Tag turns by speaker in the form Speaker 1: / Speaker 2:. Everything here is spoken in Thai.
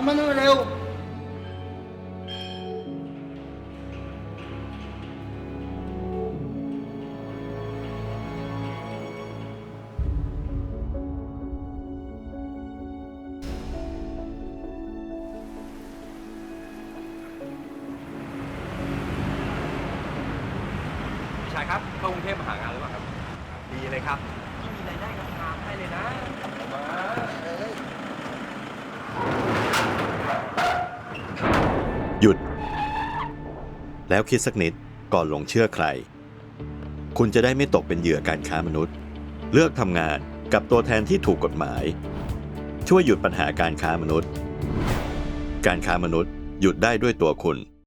Speaker 1: ำมันเร็ว
Speaker 2: พี่ชายครับเข้ากรุงเทพมาหางานหรือเปล่าครับ ดีเลยครับ
Speaker 3: ที่มีรายได้กับทางให้เลยนะ
Speaker 4: หยุด แล้วคิดสักนิดก่อนหลงเชื่อใคร คุณจะได้ไม่ตกเป็นเหยื่อการค้ามนุษย์ เลือกทำงานกับตัวแทนที่ถูกกฎหมาย ช่วยหยุดปัญหาการค้ามนุษย์ การค้ามนุษย์หยุดได้ด้วยตัวคุณ